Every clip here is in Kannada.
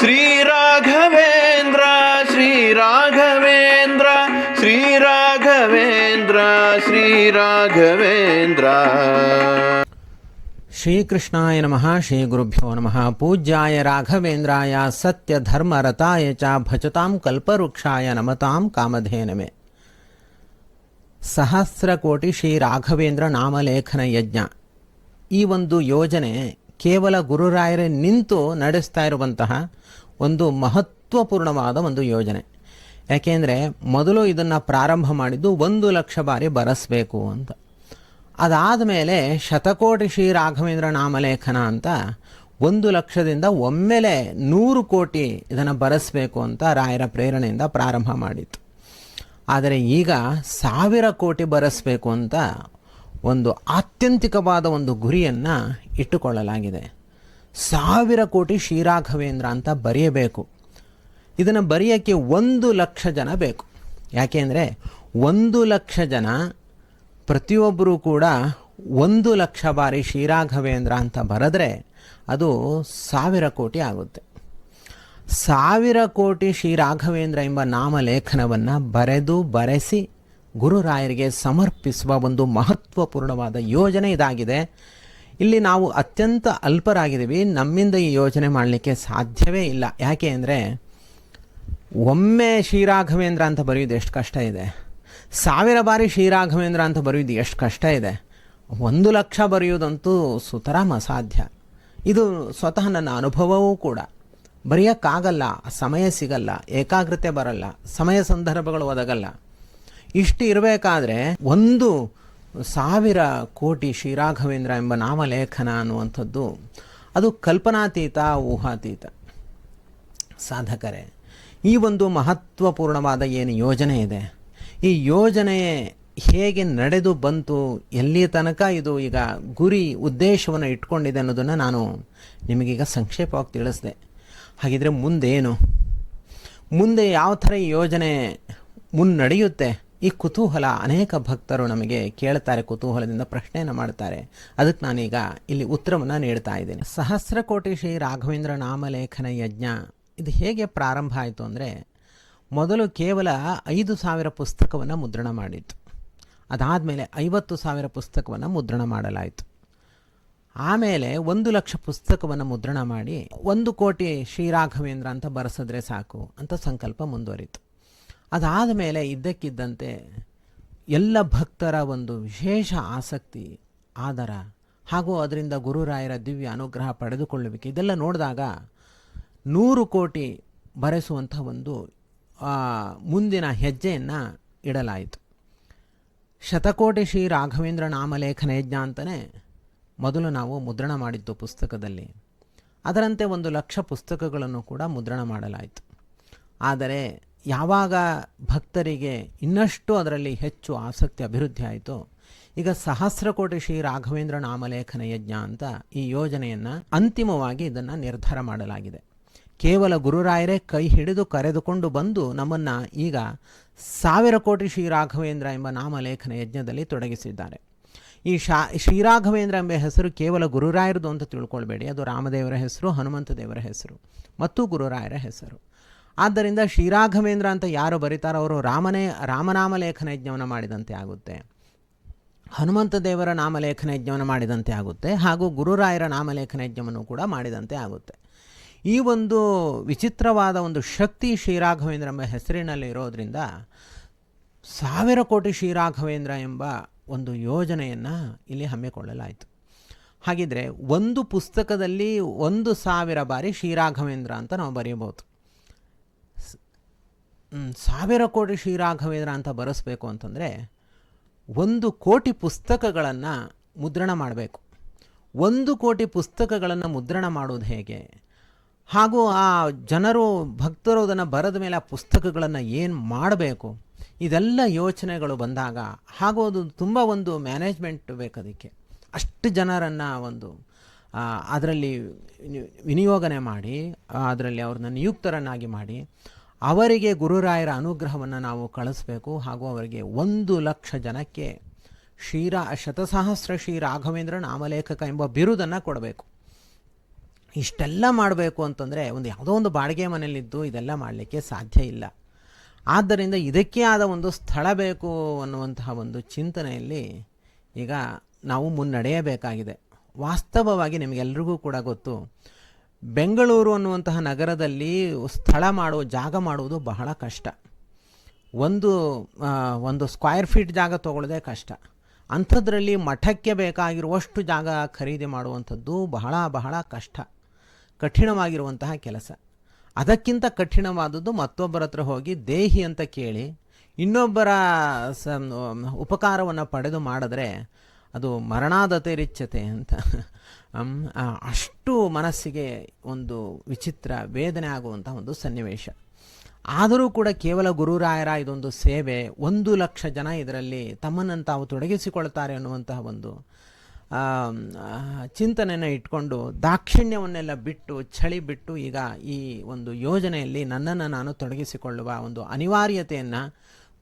ಶ್ರೀರಾಘವೇಂದ್ರ ಶ್ರೀರಾಘವೇಂದ್ರ ಶ್ರೀರಾಘವೇಂದ್ರ ಶ್ರೀರಾಘವೇಂದ್ರ ಶ್ರೀಕೃಷ್ಣಾಯ ನಮಃ ಶ್ರೀ ಗುರುಭ್ಯೋ ನಮಃ ಪೂಜ್ಯಾಯ ರಾಘವೇಂದ್ರಾಯ ಸತ್ಯ ಧರ್ಮ ರತಾಯ ಚ ಭಜತಾಂ ಕಲ್ಪವೃಕ್ಷಾಯ ನಮತಾಂ ಕಾಮಧೇನಮೆ ಸಹಸ್ರ ಕೋಟಿ ಶ್ರೀ ರಾಘವೇಂದ್ರ ನಾಮಲೇಖನ ಯಜ್ಞ ಈ ಒಂದು ಯೋಜನೆ ಕೇವಲ ಗುರುರಾಯರೇ ನಿಂತು ನಡೆಸ್ತಾ ಇರುವಂತಹ ಒಂದು ಮಹತ್ವಪೂರ್ಣವಾದ ಒಂದು ಯೋಜನೆ. ಯಾಕೆಂದರೆ ಮೊದಲು ಇದನ್ನು ಪ್ರಾರಂಭ ಮಾಡಿದ್ದು ಒಂದು ಲಕ್ಷ ಬಾರಿ ಬರೆಸಬೇಕು ಅಂತ. ಅದಾದ ಮೇಲೆ ಶತಕೋಟಿ ಶ್ರೀ ರಾಘವೇಂದ್ರ ನಾಮಲೇಖನ ಅಂತ ಒಂದು ಲಕ್ಷದಿಂದ ಒಮ್ಮೆಲೆ ನೂರು ಕೋಟಿ ಇದನ್ನು ಬರೆಸಬೇಕು ಅಂತ ರಾಯರ ಪ್ರೇರಣೆಯಿಂದ ಪ್ರಾರಂಭ ಮಾಡಿತ್ತು. ಆದರೆ ಈಗ ಸಾವಿರ ಕೋಟಿ ಬರೆಸಬೇಕು ಅಂತ ಒಂದು ಆತ್ಯಂತಿಕವಾದ ಒಂದು ಗುರಿಯನ್ನು ಇಟ್ಟುಕೊಳ್ಳಲಾಗಿದೆ. ಸಾವಿರ ಕೋಟಿ ಶ್ರೀರಾಘವೇಂದ್ರ ಅಂತ ಬರೆಯಬೇಕು. ಇದನ್ನು ಬರೆಯೋಕ್ಕೆ ಒಂದು ಲಕ್ಷ ಜನ ಬೇಕು. ಯಾಕೆಂದರೆ ಒಂದು ಲಕ್ಷ ಜನ ಪ್ರತಿಯೊಬ್ಬರೂ ಕೂಡ ಒಂದು ಲಕ್ಷ ಬಾರಿ ಶ್ರೀರಾಘವೇಂದ್ರ ಅಂತ ಬರೆದ್ರೆ ಅದು ಸಾವಿರ ಕೋಟಿ ಆಗುತ್ತೆ. ಸಾವಿರ ಕೋಟಿ ಶ್ರೀರಾಘವೇಂದ್ರ ಎಂಬ ನಾಮಲೇಖನವನ್ನು ಬರೆದು ಬರೆಸಿ ಗುರುರಾಯರಿಗೆ ಸಮರ್ಪಿಸುವ ಒಂದು ಮಹತ್ವಪೂರ್ಣವಾದ ಯೋಜನೆ ಇದಾಗಿದೆ. ಇಲ್ಲಿ ನಾವು ಅತ್ಯಂತ ಅಲ್ಪರಾಗಿದ್ದೀವಿ. ನಮ್ಮಿಂದ ಈ ಯೋಜನೆ ಮಾಡಲಿಕ್ಕೆ ಸಾಧ್ಯವೇ ಇಲ್ಲ. ಯಾಕೆ ಅಂದರೆ ಒಮ್ಮೆ ಶ್ರೀರಾಘವೇಂದ್ರ ಅಂತ ಬರೆಯೋದು ಎಷ್ಟು ಕಷ್ಟ ಇದೆ. ಸಾವಿರ ಬಾರಿ ಶ್ರೀರಾಘವೇಂದ್ರ ಅಂತ ಬರೆಯೋದು ಎಷ್ಟು ಕಷ್ಟ ಇದೆ. ಒಂದು ಲಕ್ಷ ಬರೆಯುವುದಂತೂ ಸುತರಾಮ ಅಸಾಧ್ಯ. ಇದು ಸ್ವತಃ ನನ್ನ ಅನುಭವವೂ ಕೂಡ. ಬರೆಯೋಕ್ಕಾಗಲ್ಲ, ಸಮಯ ಸಿಗಲ್ಲ, ಏಕಾಗ್ರತೆ ಬರಲ್ಲ, ಸಮಯ ಸಂದರ್ಭಗಳು ಒದಗಲ್ಲ. ಇಷ್ಟು ಇರಬೇಕಾದ್ರೆ ಒಂದು ಸಾವಿರ ಕೋಟಿ ಶ್ರೀರಾಘವೇಂದ್ರ ಎಂಬ ನಾಮಲೇಖನ ಅನ್ನುವಂಥದ್ದು, ಅದು ಕಲ್ಪನಾತೀತ, ಊಹಾತೀತ. ಸಾಧಕರೇ, ಈ ಒಂದು ಮಹತ್ವಪೂರ್ಣವಾದ ಏನು ಯೋಜನೆ ಇದೆ? ಈ ಯೋಜನೆ ಹೇಗೆ ನಡೆದು ಬಂತು? ಎಲ್ಲಿಯ ತನಕ ಇದು ಈಗ ಗುರಿ ಉದ್ದೇಶವನ್ನು ಇಟ್ಕೊಂಡಿದೆ ಅನ್ನೋದನ್ನು ನಾನು ನಿಮಗೀಗ ಸಂಕ್ಷೇಪವಾಗಿ ತಿಳಿಸಿದೆ. ಹಾಗಿದ್ರೆ ಮುಂದೇನು? ಮುಂದೆ ಯಾವ ಥರ ಈ ಯೋಜನೆ ಮುನ್ನಡೆಯುತ್ತೆ? ಈ ಕುತೂಹಲ ಅನೇಕ ಭಕ್ತರು ನಮಗೆ ಕೇಳ್ತಾರೆ, ಕುತೂಹಲದಿಂದ ಪ್ರಶ್ನೆಯನ್ನು ಮಾಡ್ತಾರೆ ಅದಕ್ಕೆ ನಾನೀಗ ಇಲ್ಲಿ ಉತ್ತರವನ್ನು ನೀಡ್ತಾ ಇದ್ದೇನೆ. ಸಹಸ್ರ ಕೋಟಿ ಶ್ರೀ ರಾಘವೇಂದ್ರ ನಾಮಲೇಖನ ಯಜ್ಞ, ಇದು ಹೇಗೆ ಪ್ರಾರಂಭ ಆಯಿತು ಅಂದರೆ, ಮೊದಲು ಕೇವಲ ಐದು ಸಾವಿರ ಪುಸ್ತಕವನ್ನು ಮುದ್ರಣ ಮಾಡಿತ್ತು. ಅದಾದಮೇಲೆ ಐವತ್ತು ಸಾವಿರ ಪುಸ್ತಕವನ್ನು ಮುದ್ರಣ ಮಾಡಲಾಯಿತು. ಆಮೇಲೆ ಒಂದು ಲಕ್ಷ ಪುಸ್ತಕವನ್ನು ಮುದ್ರಣ ಮಾಡಿ, ಒಂದು ಕೋಟಿ ಶ್ರೀರಾಘವೇಂದ್ರ ಅಂತ ಬರೆಸಿದ್ರೆ ಸಾಕು ಅಂತ ಸಂಕಲ್ಪ ಮುಂದುವರಿತು. ಅದಾದ ಮೇಲೆ ಇದ್ದಕ್ಕಿದ್ದಂತೆ ಎಲ್ಲ ಭಕ್ತರ ಒಂದು ವಿಶೇಷ ಆಸಕ್ತಿ, ಆದರ ಹಾಗೂ ಅದರಿಂದ ಗುರುರಾಯರ ದಿವ್ಯ ಅನುಗ್ರಹ ಪಡೆದುಕೊಳ್ಳುವಿಕೆ. ಇದೆಲ್ಲ ನೋಡಿದಾಗ ನೂರು ಕೋಟಿ ಬರೆಸುವಂಥ ಒಂದು ಮುಂದಿನ ಹೆಜ್ಜೆಯನ್ನು ಇಡಲಾಯಿತು. ಶತಕೋಟಿ ಶ್ರೀ ರಾಘವೇಂದ್ರ ನಾಮಲೇಖನ ಯಜ್ಞ ಅಂತಲೇ ಮೊದಲು ನಾವು ಮುದ್ರಣ ಮಾಡಿದ್ದು ಪುಸ್ತಕದಲ್ಲಿ. ಅದರಂತೆ ಒಂದು ಲಕ್ಷ ಪುಸ್ತಕಗಳನ್ನು ಕೂಡ ಮುದ್ರಣ ಮಾಡಲಾಯಿತು. ಆದರೆ ಯಾವಾಗ ಭಕ್ತರಿಗೆ ಇನ್ನಷ್ಟು ಅದರಲ್ಲಿ ಹೆಚ್ಚು ಆಸಕ್ತಿ, ಅಭಿವೃದ್ಧಿ ಆಯಿತು, ಈಗ ಸಹಸ್ರಕೋಟಿ ಶ್ರೀ ರಾಘವೇಂದ್ರ ನಾಮಲೇಖನ ಯಜ್ಞ ಅಂತ ಈ ಯೋಜನೆಯನ್ನು ಅಂತಿಮವಾಗಿ ಇದನ್ನು ನಿರ್ಧಾರ ಮಾಡಲಾಗಿದೆ. ಕೇವಲ ಗುರುರಾಯರೇ ಕೈ ಹಿಡಿದು ಕರೆದುಕೊಂಡು ಬಂದು ನಮ್ಮನ್ನು ಈಗ ಸಾವಿರ ಕೋಟಿ ಶ್ರೀ ರಾಘವೇಂದ್ರ ಎಂಬ ನಾಮಲೇಖನ ಯಜ್ಞದಲ್ಲಿ ತೊಡಗಿಸಿದ್ದಾರೆ. ಈ ಶಾ ಶ್ರೀರಾಘವೇಂದ್ರ ಎಂಬ ಹೆಸರು ಕೇವಲ ಗುರುರಾಯರದು ಅಂತ ತಿಳ್ಕೊಳ್ಬೇಡಿ. ಅದು ರಾಮದೇವರ ಹೆಸರು, ಹನುಮಂತ ದೇವರ ಹೆಸರು, ಮತ್ತು ಗುರುರಾಯರ ಹೆಸರು. ಆದ್ದರಿಂದ ಶ್ರೀರಾಘವೇಂದ್ರ ಅಂತ ಯಾರು ಬರೀತಾರೋ ಅವರು ರಾಮನೇ, ರಾಮನಾಮ ಲೇಖನ ಯಜ್ಞವನ್ನು ಮಾಡಿದಂತೆ ಆಗುತ್ತೆ. ಹನುಮಂತ ದೇವರ ನಾಮಲೇಖನ ಯಜ್ಞವನ್ನು ಮಾಡಿದಂತೆ ಆಗುತ್ತೆ ಹಾಗೂ ಗುರುರಾಯರ ನಾಮಲೇಖನ ಯಜ್ಞವನ್ನು ಕೂಡ ಮಾಡಿದಂತೆ ಆಗುತ್ತೆ. ಈ ಒಂದು ವಿಚಿತ್ರವಾದ ಒಂದು ಶಕ್ತಿ ಶ್ರೀರಾಘವೇಂದ್ರ ಎಂಬ ಹೆಸರಿನಲ್ಲಿ ಇರೋದ್ರಿಂದ ಸಾವಿರ ಕೋಟಿ ಶ್ರೀರಾಘವೇಂದ್ರ ಎಂಬ ಒಂದು ಯೋಜನೆಯನ್ನು ಇಲ್ಲಿ ಹಮ್ಮಿಕೊಳ್ಳಲಾಯಿತು. ಹಾಗಿದ್ರೆ ಒಂದು ಪುಸ್ತಕದಲ್ಲಿ ಒಂದು ಸಾವಿರ ಬಾರಿ ಶ್ರೀರಾಘವೇಂದ್ರ ಅಂತ ನಾವು ಬರೆಯಬಹುದು ಸಾವಿರ ಕೋಟಿ ಶ್ರೀರಾಘವೇಂದ್ರ ಅಂತ ಬರೆಸ್ಬೇಕು ಅಂತಂದರೆ ಒಂದು ಕೋಟಿ ಪುಸ್ತಕಗಳನ್ನು ಮುದ್ರಣ ಮಾಡಬೇಕು. ಒಂದು ಕೋಟಿ ಪುಸ್ತಕಗಳನ್ನು ಮುದ್ರಣ ಮಾಡೋದು ಹೇಗೆ? ಹಾಗೂ ಆ ಜನರು, ಭಕ್ತರು ಅದನ್ನು ಬರೆದ ಮೇಲೆ ಆ ಪುಸ್ತಕಗಳನ್ನು ಏನು ಮಾಡಬೇಕು? ಇದೆಲ್ಲ ಯೋಚನೆಗಳು ಬಂದಾಗ ಹಾಗೂ ಅದು ತುಂಬ ಒಂದು ಮ್ಯಾನೇಜ್ಮೆಂಟ್ ಬೇಕು ಅದಕ್ಕೆ. ಅಷ್ಟು ಜನರನ್ನು ಒಂದು ಅದರಲ್ಲಿ ವಿನಿಯೋಗನೆ ಮಾಡಿ ಅದರಲ್ಲಿ ಅವ್ರನ್ನ ನಿಯುಕ್ತರನ್ನಾಗಿ ಮಾಡಿ ಅವರಿಗೆ ಗುರುರಾಯರ ಅನುಗ್ರಹವನ್ನು ನಾವು ಕಳಿಸ್ಬೇಕು ಹಾಗೂ ಅವರಿಗೆ ಒಂದು ಲಕ್ಷ ಜನಕ್ಕೆ ಶ್ರೀರ ಶತಸಹಸ್ರ ಶ್ರೀ ರಾಘವೇಂದ್ರ ನಾಮಲೇಖಕ ಎಂಬ ಬಿರುದನ್ನು ಕೊಡಬೇಕು. ಇಷ್ಟೆಲ್ಲ ಮಾಡಬೇಕು ಅಂತಂದರೆ ಒಂದು ಯಾವುದೋ ಒಂದು ಬಾಡಿಗೆ ಮನೆಯಲ್ಲಿದ್ದು ಇದೆಲ್ಲ ಮಾಡಲಿಕ್ಕೆ ಸಾಧ್ಯ ಇಲ್ಲ. ಆದ್ದರಿಂದ ಇದಕ್ಕೆ ಆದ ಒಂದು ಸ್ಥಳ ಬೇಕು ಅನ್ನುವಂತಹ ಒಂದು ಚಿಂತನೆಯಲ್ಲಿ ಈಗ ನಾವು ಮುನ್ನಡೆಯಬೇಕಾಗಿದೆ. ವಾಸ್ತವವಾಗಿ ನಿಮಗೆಲ್ರಿಗೂ ಕೂಡ ಗೊತ್ತು ಬೆಂಗಳೂರು ಅನ್ನುವಂತಹ ನಗರದಲ್ಲಿ ಸ್ಥಳ ಮಾಡೋ ಜಾಗ ಮಾಡುವುದು ಬಹಳ ಕಷ್ಟ. ಒಂದು ಒಂದು ಸ್ಕ್ವೈರ್ ಫೀಟ್ ಜಾಗ ತೊಗೊಳ್ಳೋದೇ ಕಷ್ಟ. ಅಂಥದ್ರಲ್ಲಿ ಮಠಕ್ಕೆ ಬೇಕಾಗಿರುವಷ್ಟು ಜಾಗ ಖರೀದಿ ಮಾಡುವಂಥದ್ದು ಬಹಳ ಬಹಳ ಕಷ್ಟ. ಕಠಿಣವಾಗಿರುವಂತಹ ಕೆಲಸ. ಅದಕ್ಕಿಂತ ಕಠಿಣವಾದದ್ದು ಮತ್ತೊಬ್ಬರ ಹತ್ರ ಹೋಗಿ ದೇಹಿ ಅಂತ ಕೇಳಿ ಇನ್ನೊಬ್ಬರ, ಸ, ಉಪಕಾರವನ್ನು ಪಡೆದು ಮಾಡಿದ್ರೆ ಅದು ಮರಣಾದತೆ ರಿಚ್ಯತೆ ಅಂತ ಅಷ್ಟು ಮನಸ್ಸಿಗೆ ಒಂದು ವಿಚಿತ್ರ ವೇದನೆ ಆಗುವಂಥ ಒಂದು ಸನ್ನಿವೇಶ. ಆದರೂ ಕೂಡ ಕೇವಲ ಗುರುರಾಯರ ಇದೊಂದು ಸೇವೆ, ಒಂದು ಲಕ್ಷ ಜನ ಇದರಲ್ಲಿ ತಮ್ಮನ್ನು ತಾವು ತೊಡಗಿಸಿಕೊಳ್ತಾರೆ ಅನ್ನುವಂತಹ ಒಂದು ಚಿಂತನೆಯನ್ನು ಇಟ್ಕೊಂಡು ದಾಕ್ಷಿಣ್ಯವನ್ನೆಲ್ಲ ಬಿಟ್ಟು, ಚಳಿ ಬಿಟ್ಟು ಈಗ ಈ ಒಂದು ಯೋಜನೆಯಲ್ಲಿ ನನ್ನನ್ನು ನಾನು ತೊಡಗಿಸಿಕೊಳ್ಳುವ ಒಂದು ಅನಿವಾರ್ಯತೆಯನ್ನು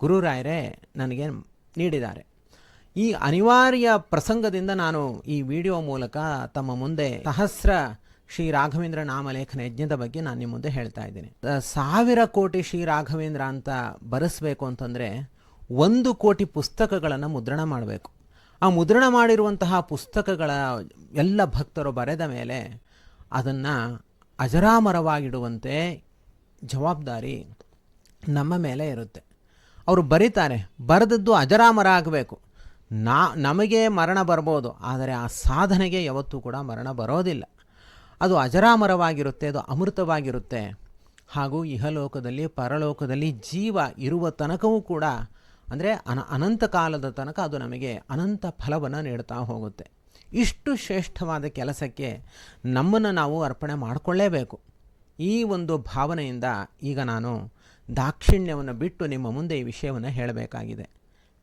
ಗುರುರಾಯರೇ ನನಗೆ ನೀಡಿದ್ದಾರೆ. ಈ ಅನಿವಾರ್ಯ ಪ್ರಸಂಗದಿಂದ ನಾನು ಈ ವಿಡಿಯೋ ಮೂಲಕ ತಮ್ಮ ಮುಂದೆ ಸಹಸ್ರ ಶ್ರೀ ರಾಘವೇಂದ್ರ ನಾಮಲೇಖನ ಯಜ್ಞದ ಬಗ್ಗೆ ನಾನು ನಿಮ್ಮ ಮುಂದೆ ಹೇಳ್ತಾ ಇದ್ದೀನಿ. ಸಾವಿರ ಕೋಟಿ ಶ್ರೀ ರಾಘವೇಂದ್ರ ಅಂತ ಬರೆಸಬೇಕು ಅಂತಂದರೆ ಒಂದು ಕೋಟಿ ಪುಸ್ತಕಗಳನ್ನು ಮುದ್ರಣ ಮಾಡಬೇಕು. ಆ ಮುದ್ರಣ ಮಾಡಿರುವಂತಹ ಪುಸ್ತಕಗಳ ಎಲ್ಲ ಭಕ್ತರು ಬರೆದ ಮೇಲೆ ಅದನ್ನು ಅಜರಾಮರವಾಗಿಡುವಂತೆ ಜವಾಬ್ದಾರಿ ನಮ್ಮ ಮೇಲೆ ಇರುತ್ತೆ. ಅವರು ಬರೀತಾರೆ, ಬರೆದದ್ದು ಅಜರಾಮರ ಆಗಬೇಕು. ನಾ, ನಮಗೆ ಮರಣ ಬರ್ಬೋದು, ಆದರೆ ಆ ಸಾಧನೆಗೆ ಯಾವತ್ತೂ ಕೂಡ ಮರಣ ಬರೋದಿಲ್ಲ. ಅದು ಅಜರಾಮರವಾಗಿರುತ್ತೆ, ಅದು ಅಮೃತವಾಗಿರುತ್ತೆ. ಹಾಗೂ ಇಹಲೋಕದಲ್ಲಿ, ಪರಲೋಕದಲ್ಲಿ ಜೀವ ಇರುವ ತನಕವೂ ಕೂಡ, ಅಂದರೆ ಅನ, ಅನಂತ ಕಾಲದ ತನಕ ಅದು ನಮಗೆ ಅನಂತ ಫಲವನ್ನು ನೀಡ್ತಾ ಹೋಗುತ್ತೆ. ಇಷ್ಟು ಶ್ರೇಷ್ಠವಾದ ಕೆಲಸಕ್ಕೆ ನಮ್ಮನ್ನು ನಾವು ಅರ್ಪಣೆ ಮಾಡಿಕೊಳ್ಳೇಬೇಕು. ಈ ಒಂದು ಭಾವನೆಯಿಂದ ಈಗ ನಾನು ದಾಕ್ಷಿಣ್ಯವನ್ನು ಬಿಟ್ಟು ನಿಮ್ಮ ಮುಂದೆ ಈ ವಿಷಯವನ್ನು ಹೇಳಬೇಕಾಗಿದೆ.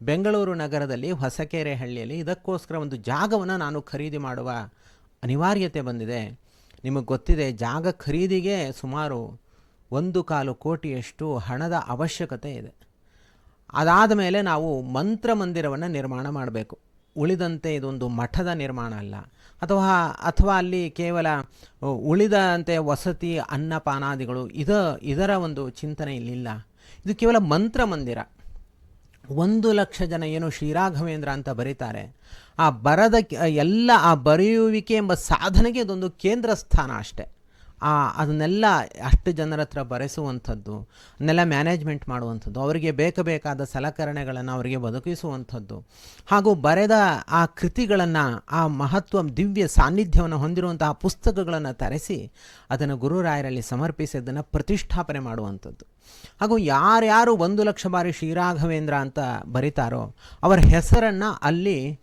ಬೆಂಗಳೂರು ನಗರದಲ್ಲಿ ಹೊಸಕೆರೆ ಹಳ್ಳಿಯಲ್ಲಿ ಇದಕ್ಕೋಸ್ಕರ ಒಂದು ಜಾಗವನ್ನು ನಾನು ಖರೀದಿ ಮಾಡುವ ಅನಿವಾರ್ಯತೆ ಬಂದಿದೆ. ನಿಮಗೆ ಗೊತ್ತಿದೆ, ಜಾಗ ಖರೀದಿಗೆ ಸುಮಾರು ಒಂದು ಕಾಲು ಕೋಟಿಯಷ್ಟು ಹಣದ ಅವಶ್ಯಕತೆ ಇದೆ. ಅದಾದ ಮೇಲೆ ನಾವು ಮಂತ್ರ ಮಂದಿರವನ್ನು ನಿರ್ಮಾಣ ಮಾಡಬೇಕು. ಉಳಿದಂತೆ ಇದೊಂದು ಮಠದ ನಿರ್ಮಾಣ ಅಲ್ಲ. ಅಥವಾ ಅಥವಾ ಅಲ್ಲಿ ಕೇವಲ ಉಳಿದಂತೆ ವಸತಿ, ಅನ್ನಪಾನಾದಿಗಳು ಇದ, ಇದರ ಒಂದು ಚಿಂತನೆ ಇಲ್ಲಿಲ್ಲ. ಇದು ಕೇವಲ ಮಂತ್ರ ಮಂದಿರ ಒಂದು ಲಕ್ಷ ಜನ ಏನು ಶ್ರೀರಾಘವೇಂದ್ರ ಅಂತ ಬರೀತಾರೆ. ಆ ಬರದ ಎಲ್ಲ ಆ ಬರೆಯುವಿಕೆ ಎಂಬ ಸಾಧನೆಗೆ ಅದೊಂದು ಕೇಂದ್ರ ಸ್ಥಾನ ಅಷ್ಟೆ. ಅದನ್ನೆಲ್ಲ ಅಷ್ಟು ಜನರ ಹತ್ರ ಬರೆಸುವಂಥದ್ದು, ಅದನ್ನೆಲ್ಲ ಮ್ಯಾನೇಜ್ಮೆಂಟ್ ಮಾಡುವಂಥದ್ದು, ಅವರಿಗೆ ಬೇಕಾದ ಸಲಕರಣೆಗಳನ್ನು ಅವರಿಗೆ ಬದುಕಿಸುವಂಥದ್ದು. ಹಾಗೂ ಬರೆದ ಆ ಕೃತಿಗಳನ್ನು, ಆ ಮಹತ್ವ, ದಿವ್ಯ ಸಾನ್ನಿಧ್ಯವನ್ನು ಹೊಂದಿರುವಂತಹ ಪುಸ್ತಕಗಳನ್ನು ತರಿಸಿ ಅದನ್ನು ಗುರುರಾಯರಲ್ಲಿ ಸಮರ್ಪಿಸಿ ಅದನ್ನು ಪ್ರತಿಷ್ಠಾಪನೆ ಮಾಡುವಂಥದ್ದು. ಹಾಗೂ ಯಾರ್ಯಾರು ಒಂದು ಲಕ್ಷ ಬಾರಿ ಶ್ರೀರಾಘವೇಂದ್ರ ಅಂತ ಬರೀತಾರೋ, ಅವರ ಹೆಸರನ್ನು ಅಲ್ಲಿ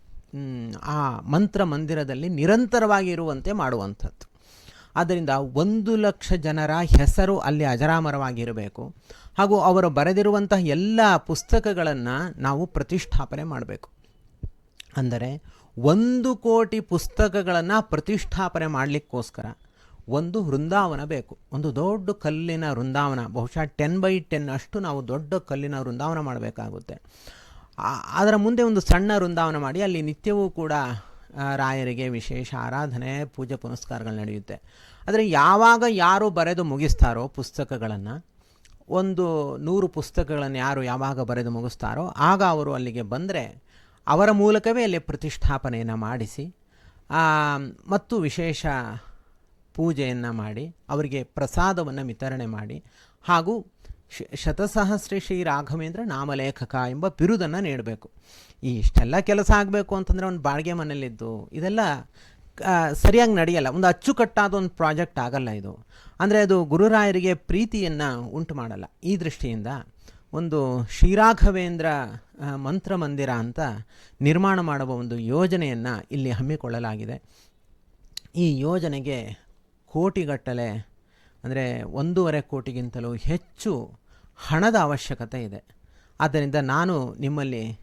ಆ ಮಂತ್ರ ಮಂದಿರದಲ್ಲಿ ನಿರಂತರವಾಗಿ ಇರುವಂತೆ ಮಾಡುವಂಥದ್ದು. ಆದ್ದರಿಂದ ಒಂದು ಲಕ್ಷ ಜನರ ಹೆಸರು ಅಲ್ಲಿ ಅಜರಾಮರವಾಗಿರಬೇಕು. ಹಾಗೂ ಅವರು ಬರೆದಿರುವಂತಹ ಎಲ್ಲ ಪುಸ್ತಕಗಳನ್ನು ನಾವು ಪ್ರತಿಷ್ಠಾಪನೆ ಮಾಡಬೇಕು. ಅಂದರೆ ಒಂದು ಕೋಟಿ ಪುಸ್ತಕಗಳನ್ನು ಪ್ರತಿಷ್ಠಾಪನೆ ಮಾಡಲಿಕ್ಕೋಸ್ಕರ ಒಂದು ವೃಂದಾವನ ಬೇಕು. ಒಂದು ದೊಡ್ಡ ಕಲ್ಲಿನ ವೃಂದಾವನ, ಬಹುಶಃ ಟೆನ್ ಬೈ ಟೆನ್ ಅಷ್ಟು ನಾವು ದೊಡ್ಡ ಕಲ್ಲಿನ ವೃಂದಾವನ ಮಾಡಬೇಕಾಗುತ್ತೆ. ಅದರ ಮುಂದೆ ಒಂದು ಸಣ್ಣ ವೃಂದಾವನ ಮಾಡಿ ಅಲ್ಲಿ ನಿತ್ಯವೂ ಕೂಡ ರಾಯರಿಗೆ ವಿಶೇಷ ಆರಾಧನೆ, ಪೂಜೆ ಪುನಸ್ಕಾರಗಳು ನಡೆಯುತ್ತೆ. ಆದರೆ ಯಾವಾಗ ಯಾರು ಬರೆದು ಮುಗಿಸ್ತಾರೋ ಪುಸ್ತಕಗಳನ್ನು, ಒಂದು ನೂರು ಪುಸ್ತಕಗಳನ್ನು ಯಾರು ಯಾವಾಗ ಬರೆದು ಮುಗಿಸ್ತಾರೋ, ಆಗ ಅವರು ಅಲ್ಲಿಗೆ ಬಂದರೆ ಅವರ ಮೂಲಕವೇ ಅಲ್ಲಿ ಪ್ರತಿಷ್ಠಾಪನೆಯನ್ನು ಮಾಡಿಸಿ ಮತ್ತು ವಿಶೇಷ ಪೂಜೆಯನ್ನು ಮಾಡಿ, ಅವರಿಗೆ ಪ್ರಸಾದವನ್ನು ವಿತರಣೆ ಮಾಡಿ, ಹಾಗೂ ಶತಸಹಸ್ರ ಶ್ರೀ ರಾಘವೇಂದ್ರ ನಾಮಲೇಖಕ ಎಂಬ ಬಿರುದನ್ನು ನೀಡಬೇಕು. ಈ ಇಷ್ಟೆಲ್ಲ ಕೆಲಸ ಆಗಬೇಕು ಅಂತಂದರೆ ಒಂದು ಬಾಡಿಗೆ ಮನೆಯಲ್ಲಿದ್ದು, ಇದೆಲ್ಲ ಸರಿಯಾಗಿ ನಡೆಯಲ್ಲ. ಒಂದು ಅಚ್ಚುಕಟ್ಟಾದ ಒಂದು ಪ್ರಾಜೆಕ್ಟ್ ಆಗಲ್ಲ ಇದು. ಅಂದರೆ ಅದು ಗುರುರಾಯರಿಗೆ ಪ್ರೀತಿಯನ್ನು ಉಂಟು ಮಾಡಲ್ಲ. ಈ ದೃಷ್ಟಿಯಿಂದ ಒಂದು ಶ್ರೀರಾಘವೇಂದ್ರ ಮಂತ್ರಮಂದಿರ ಮಂತ್ರ ಮಂದಿರ ಅಂತ ನಿರ್ಮಾಣ ಮಾಡುವ ಒಂದು ಯೋಜನೆಯನ್ನು ಇಲ್ಲಿ ಹಮ್ಮಿಕೊಳ್ಳಲಾಗಿದೆ. ಈ ಯೋಜನೆಗೆ ಕೋಟಿಗಟ್ಟಲೆ, ಅಂದರೆ ಒಂದೂವರೆ ಕೋಟಿಗಿಂತಲೂ ಹೆಚ್ಚು ಹಣದ ಅವಶ್ಯಕತೆ ಇದೆ. ಆದ್ದರಿಂದ ನಾನು ನಿಮ್ಮಲ್ಲಿ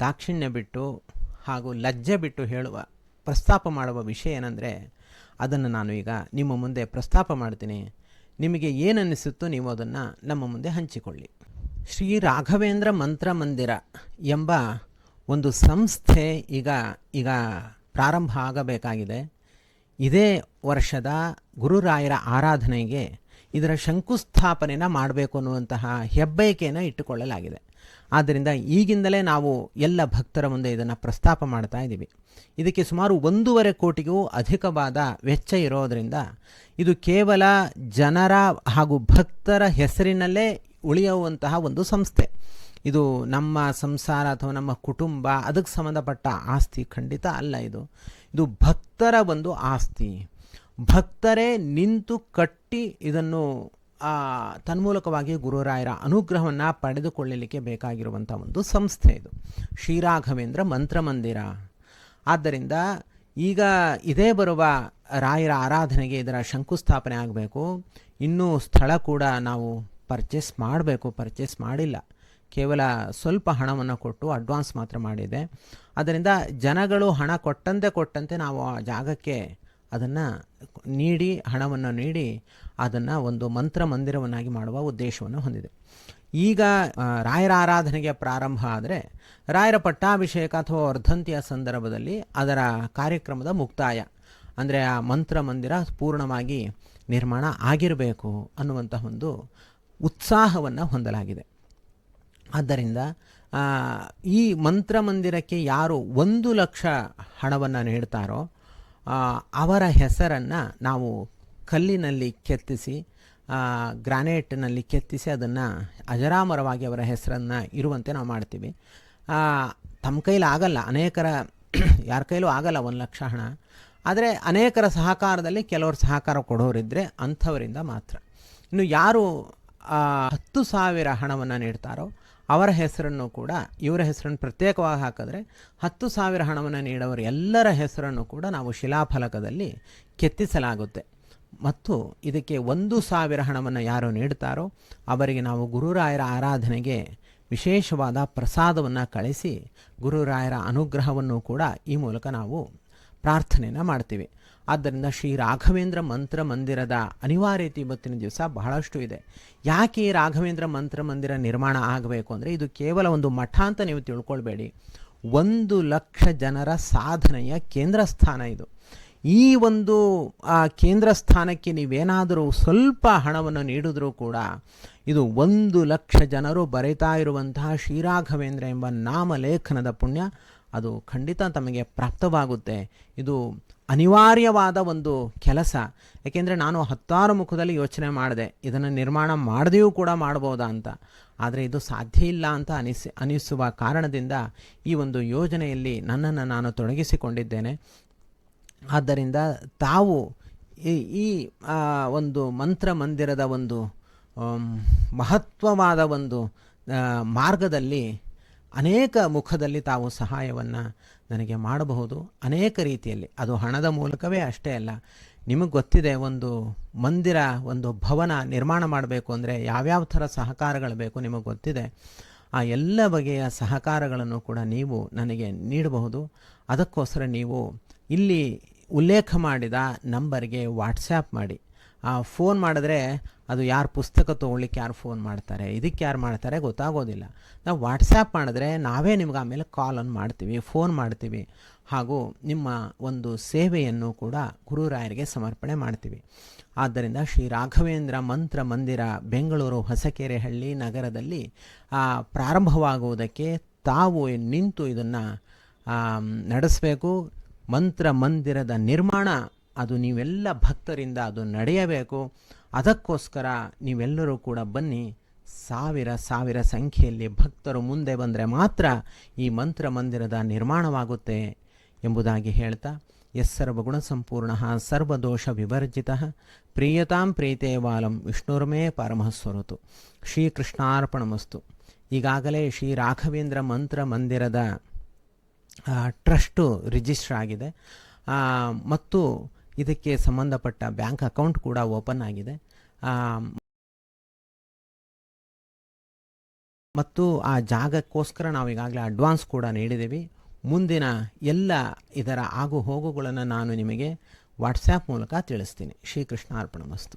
ದಾಕ್ಷಿಣ್ಯ ಬಿಟ್ಟು ಹಾಗೂ ಲಜ್ಜೆ ಬಿಟ್ಟು ಹೇಳುವ, ಪ್ರಸ್ತಾಪ ಮಾಡುವ ವಿಷಯ ಏನಂದರೆ, ಅದನ್ನು ನಾನು ಈಗ ನಿಮ್ಮ ಮುಂದೆ ಪ್ರಸ್ತಾಪ ಮಾಡ್ತೀನಿ. ನಿಮಗೆ ಏನನ್ನಿಸುತ್ತೋ ನೀವು ಅದನ್ನು ನಮ್ಮ ಮುಂದೆ ಹಂಚಿಕೊಳ್ಳಿ. ಶ್ರೀ ರಾಘವೇಂದ್ರ ಮಂತ್ರ ಮಂದಿರ ಎಂಬ ಒಂದು ಸಂಸ್ಥೆ ಈಗ ಈಗ ಪ್ರಾರಂಭ ಆಗಬೇಕಾಗಿದೆ. ಇದೇ ವರ್ಷದ ಗುರುರಾಯರ ಆರಾಧನೆಗೆ ಇದರ ಶಂಕುಸ್ಥಾಪನೆನ ಮಾಡಬೇಕು ಅನ್ನುವಂತಹ ಹೆಬ್ಬಯಕೆಯನ್ನು ಇಟ್ಟುಕೊಳ್ಳಲಾಗಿದೆ. ಆದ್ದರಿಂದ ಈಗಿಂದಲೇ ನಾವು ಎಲ್ಲ ಭಕ್ತರ ಮುಂದೆ ಇದನ್ನು ಪ್ರಸ್ತಾಪ ಮಾಡ್ತಾ ಇದ್ದೀವಿ ಇದಕ್ಕೆ ಸುಮಾರು ಒಂದೂವರೆ ಕೋಟಿಗೂ ಅಧಿಕವಾದ ವೆಚ್ಚ ಇರೋದರಿಂದ ಇದು ಕೇವಲ ಜನರ ಹಾಗೂ ಭಕ್ತರ ಹೆಸರಿನಲ್ಲೇ ಉಳಿಯುವಂತಹ ಒಂದು ಸಂಸ್ಥೆ. ಇದು ನಮ್ಮ ಸಂಸಾರ ಅಥವಾ ನಮ್ಮ ಕುಟುಂಬ ಅದಕ್ಕೆ ಸಂಬಂಧಪಟ್ಟ ಆಸ್ತಿ ಖಂಡಿತ ಅಲ್ಲ ಇದು. ಇದು ಭಕ್ತರ ಒಂದು ಆಸ್ತಿ. ಭಕ್ತರೇ ನಿಂತು ಕಟ್ಟಿ ಇದನ್ನು ತನ್ಮೂಲಕವಾಗಿ ಗುರುರಾಯರ ಅನುಗ್ರಹವನ್ನು ಪಡೆದುಕೊಳ್ಳಲಿಕ್ಕೆ ಬೇಕಾಗಿರುವಂಥ ಒಂದು ಸಂಸ್ಥೆ ಇದು. ಶ್ರೀರಾಘವೇಂದ್ರ ಮಂತ್ರಮಂದಿರ ಆದ್ದರಿಂದ ಈಗ ಇದೇ ಬರುವ ರಾಯರ ಆರಾಧನೆಗೆ ಇದರ ಶಂಕುಸ್ಥಾಪನೆ ಆಗಬೇಕು. ಇನ್ನೂ ಸ್ಥಳ ಕೂಡ ನಾವು ಪರ್ಚೇಸ್ ಮಾಡಬೇಕು ಪರ್ಚೇಸ್ ಮಾಡಿಲ್ಲ. ಕೇವಲ ಸ್ವಲ್ಪ ಹಣವನ್ನು ಕೊಟ್ಟು ಅಡ್ವಾನ್ಸ್ ಮಾತ್ರ ಮಾಡಿದೆ. ಅದರಿಂದ ಜನಗಳು ಹಣ ಕೊಟ್ಟಂತೆ ಕೊಟ್ಟಂತೆ ನಾವು ಆ ಜಾಗಕ್ಕೆ ಅದನ್ನು ನೀಡಿ, ಹಣವನ್ನು ನೀಡಿ ಅದನ್ನು ಒಂದು ಮಂತ್ರ ಮಂದಿರವನ್ನಾಗಿ ಮಾಡುವ ಉದ್ದೇಶವನ್ನು ಹೊಂದಿದೆ. ಈಗ ರಾಯರ ಆರಾಧನೆಗೆ ಪ್ರಾರಂಭ ಆದರೆ ರಾಯರ ಪಟ್ಟಾಭಿಷೇಕ ಅಥವಾ ವರ್ಧಂತಿಯ ಸಂದರ್ಭದಲ್ಲಿ ಅದರ ಕಾರ್ಯಕ್ರಮದ ಮುಕ್ತಾಯ, ಅಂದರೆ ಆ ಮಂತ್ರ ಮಂದಿರ ಪೂರ್ಣವಾಗಿ ನಿರ್ಮಾಣ ಆಗಿರಬೇಕು ಅನ್ನುವಂತಹ ಒಂದು ಉತ್ಸಾಹವನ್ನು ಹೊಂದಲಾಗಿದೆ. ಆದ್ದರಿಂದ ಈ ಮಂತ್ರ ಮಂದಿರಕ್ಕೆ ಯಾರು ಒಂದು ಲಕ್ಷ ಹಣವನ್ನು ನೀಡ್ತಾರೋ ಅವರ ಹೆಸರನ್ನು ನಾವು ಕಲ್ಲಿನಲ್ಲಿ ಕೆತ್ತಿಸಿ ಗ್ರಾನೈಟ್ನಲ್ಲಿ ಕೆತ್ತಿಸಿ ಅದನ್ನು ಅಜರಾಮರವಾಗಿ ಅವರ ಹೆಸರನ್ನು ಇರುವಂತೆ ನಾವು ಮಾಡ್ತೀವಿ. ತಮ್ಮ ಕೈಲಿ ಆಗಲ್ಲ, ಅನೇಕರ ಯಾರ ಕೈಲೂ ಆಗಲ್ಲ ಒಂದು ಲಕ್ಷ ಹಣ. ಆದರೆ ಅನೇಕರ ಸಹಕಾರದಲ್ಲಿ ಕೆಲವರು ಸಹಕಾರ ಕೊಡೋರಿದ್ದರೆ ಅಂಥವರಿಂದ ಮಾತ್ರ. ಇನ್ನು ಯಾರು ಹತ್ತು ಸಾವಿರ ಹಣವನ್ನು ನೀಡ್ತಾರೋ ಅವರ ಹೆಸರನ್ನು ಕೂಡ, ಇವರ ಹೆಸರನ್ನು ಪ್ರತ್ಯೇಕವಾಗಿ ಹಾಕಿದ್ರೆ ಹತ್ತು ಸಾವಿರ ಹಣವನ್ನು ನೀಡೋರು ಎಲ್ಲರ ಹೆಸರನ್ನು ಕೂಡ ನಾವು ಶಿಲಾಫಲಕದಲ್ಲಿ ಕೆತ್ತಿಸಲಾಗುತ್ತೆ. ಮತ್ತು ಇದಕ್ಕೆ ಒಂದು ಸಾವಿರ ಹಣವನ್ನು ಯಾರು ನೀಡ್ತಾರೋ ಅವರಿಗೆ ನಾವು ಗುರುರಾಯರ ಆರಾಧನೆಗೆ ವಿಶೇಷವಾದ ಪ್ರಸಾದವನ್ನು ಕಳಿಸಿ ಗುರುರಾಯರ ಅನುಗ್ರಹವನ್ನು ಕೂಡ ಈ ಮೂಲಕ ನಾವು ಪ್ರಾರ್ಥನೆಯನ್ನು ಮಾಡ್ತೀವಿ. ಆದ್ದರಿಂದ ಶ್ರೀ ರಾಘವೇಂದ್ರ ಮಂತ್ರ ಮಂದಿರದ ಅನಿವಾರ್ಯತೆ ಇವತ್ತಿನ ದಿವಸ ಬಹಳಷ್ಟು ಇದೆ. ಯಾಕೆ ರಾಘವೇಂದ್ರ ಮಂತ್ರ ಮಂದಿರ ನಿರ್ಮಾಣ ಆಗಬೇಕು ಅಂದರೆ ಇದು ಕೇವಲ ಒಂದು ಮಠ ಅಂತ ನೀವು ತಿಳ್ಕೊಳ್ಬೇಡಿ. ಒಂದು ಲಕ್ಷ ಜನರ ಸಾಧನೆಯ ಕೇಂದ್ರ ಸ್ಥಾನ ಇದು. ಈ ಒಂದು ಆ, ಕೇಂದ್ರ ಸ್ಥಾನಕ್ಕೆ ನೀವೇನಾದರೂ ಸ್ವಲ್ಪ ಹಣವನ್ನು ನೀಡಿದ್ರೂ ಕೂಡ ಇದು ಒಂದು ಲಕ್ಷ ಜನರು ಬರೀತಾ ಇರುವಂತಹ ಶ್ರೀರಾಘವೇಂದ್ರ ಎಂಬ ನಾಮಲೇಖನದ ಪುಣ್ಯ ಅದು ಖಂಡಿತ ತಮಗೆ ಪ್ರಾಪ್ತವಾಗುತ್ತೆ. ಇದು ಅನಿವಾರ್ಯವಾದ ಒಂದು ಕೆಲಸ. ಯಾಕೆಂದರೆ ನಾನು ಹತ್ತಾರು ಮುಖದಲ್ಲಿ ಯೋಚನೆ ಮಾಡಿದೆ. ಇದನ್ನು ನಿರ್ಮಾಣ ಮಾಡದೆಯೂ ಕೂಡ ಮಾಡ್ಬೋದಾ ಅಂತ. ಆದರೆ ಇದು ಸಾಧ್ಯ ಇಲ್ಲ ಅಂತ ಅನಿಸಿ ಅನಿಸುವ ಕಾರಣದಿಂದ ಈ ಒಂದು ಯೋಜನೆಯಲ್ಲಿ ನನ್ನನ್ನು ನಾನು ತೊಡಗಿಸಿಕೊಂಡಿದ್ದೇನೆ. ಆದ್ದರಿಂದ ತಾವು ಈ ಒಂದು ಮಂತ್ರ ಮಂದಿರದ ಒಂದು ಮಹತ್ವವಾದ ಒಂದು ಮಾರ್ಗದಲ್ಲಿ ಅನೇಕ ಮುಖದಲ್ಲಿ ತಾವು ಸಹಾಯವನ್ನು ನನಗೆ ಮಾಡಬಹುದು. ಅನೇಕ ರೀತಿಯಲ್ಲಿ. ಅದು ಹಣದ ಮೂಲಕವೇ ಅಷ್ಟೇ ಅಲ್ಲ. ನಿಮಗೆ ಗೊತ್ತಿದೆ, ಒಂದು ಮಂದಿರ, ಒಂದು ಭವನ ನಿರ್ಮಾಣ ಮಾಡಬೇಕು ಅಂದರೆ ಯಾವ್ಯಾವ ಥರ ಸಹಕಾರಗಳು ಬೇಕು ನಿಮಗೆ ಗೊತ್ತಿದೆ. ಆ ಎಲ್ಲ ಬಗೆಯ ಸಹಕಾರಗಳನ್ನು ಕೂಡ ನೀವು ನನಗೆ ನೀಡಬಹುದು. ಅದಕ್ಕೋಸ್ಕರ ನೀವು ಇಲ್ಲಿ ಉಲ್ಲೇಖ ಮಾಡಿದ ನಂಬರ್ಗೆ ವಾಟ್ಸ್ಯಾಪ್ ಮಾಡಿ. ಆ ಫೋನ್ ಮಾಡಿದ್ರೆ ಅದು ಯಾರು ಪುಸ್ತಕ ತೊಗೊಳ್ಲಿಕ್ಕೆ ಯಾರು ಫೋನ್ ಮಾಡ್ತಾರೆ, ಇದಕ್ಕೆ ಯಾರು ಮಾಡ್ತಾರೆ ಗೊತ್ತಾಗೋದಿಲ್ಲ. ನಾವು ವಾಟ್ಸ್ಯಾಪ್ ಮಾಡಿದ್ರೆ ನಾವೇ ನಿಮ್ಗೆ ಆಮೇಲೆ ಕಾಲನ್ನು ಮಾಡ್ತೀವಿ ಫೋನ್ ಮಾಡ್ತೀವಿ. ಹಾಗೂ ನಿಮ್ಮ ಒಂದು ಸೇವೆಯನ್ನು ಕೂಡ ಗುರುರಾಯರಿಗೆ ಸಮರ್ಪಣೆ ಮಾಡ್ತೀವಿ. ಆದ್ದರಿಂದ ಶ್ರೀ ರಾಘವೇಂದ್ರ ಮಂತ್ರ ಮಂದಿರ, ಬೆಂಗಳೂರು ಹೊಸಕೆರೆಹಳ್ಳಿ ನಗರದಲ್ಲಿ ಪ್ರಾರಂಭವಾಗುವುದಕ್ಕೆ ತಾವು ನಿಂತು ಇದನ್ನು ನಡೆಸಬೇಕು. ಮಂತ್ರ ಮಂದಿರದ ನಿರ್ಮಾಣ, ಅದು ನೀವೆಲ್ಲ ಭಕ್ತರಿಂದ ಅದು ನಡೆಯಬೇಕು. ಅದಕ್ಕೋಸ್ಕರ ನೀವೆಲ್ಲರೂ ಕೂಡ ಬನ್ನಿ. ಸಾವಿರ ಸಾವಿರ ಸಂಖ್ಯೆಯಲ್ಲಿ ಭಕ್ತರು ಮುಂದೆ ಬಂದರೆ ಮಾತ್ರ ಈ ಮಂತ್ರ ಮಂದಿರದ ನಿರ್ಮಾಣವಾಗುತ್ತೆ ಎಂಬುದಾಗಿ ಹೇಳ್ತಾ ಎಸ್ ಸರ್ವಗುಣ ಸಂಪೂರ್ಣ ಸರ್ವದೋಷ ವಿವರ್ಜಿತ ಪ್ರಿಯತಾಂ ಪ್ರೀತೆ ವಾಲಂ ವಿಷ್ಣುರ್ಮೇ ಪರಮಸ್ವರತು ಶ್ರೀಕೃಷ್ಣಾರ್ಪಣಮಸ್ತು. ಈಗಾಗಲೇ ಶ್ರೀ ರಾಘವೇಂದ್ರ ಮಂತ್ರ ಮಂದಿರದ ಟ್ರಸ್ಟು ರಿಜಿಸ್ಟರ್ ಆಗಿದೆ. ಮತ್ತು ಇದಕ್ಕೆ ಸಂಬಂಧಪಟ್ಟ ಬ್ಯಾಂಕ್ ಅಕೌಂಟ್ ಕೂಡ ಓಪನ್ ಆಗಿದೆ. ಮತ್ತು ಆ ಜಾಗಕ್ಕೋಸ್ಕರ ನಾವು ಈಗಾಗಲೇ ಅಡ್ವಾನ್ಸ್ ಕೂಡ ನೀಡಿದ್ದೀವಿ. ಮುಂದಿನ ಎಲ್ಲ ಇದರ ಆಗು ಹೋಗುಗಳನ್ನು ನಾನು ನಿಮಗೆ ವಾಟ್ಸ್ಯಾಪ್ ಮೂಲಕ ತಿಳಿಸ್ತೀನಿ. ಶ್ರೀಕೃಷ್ಣ ಅರ್ಪಣ ಮಸ್ತು.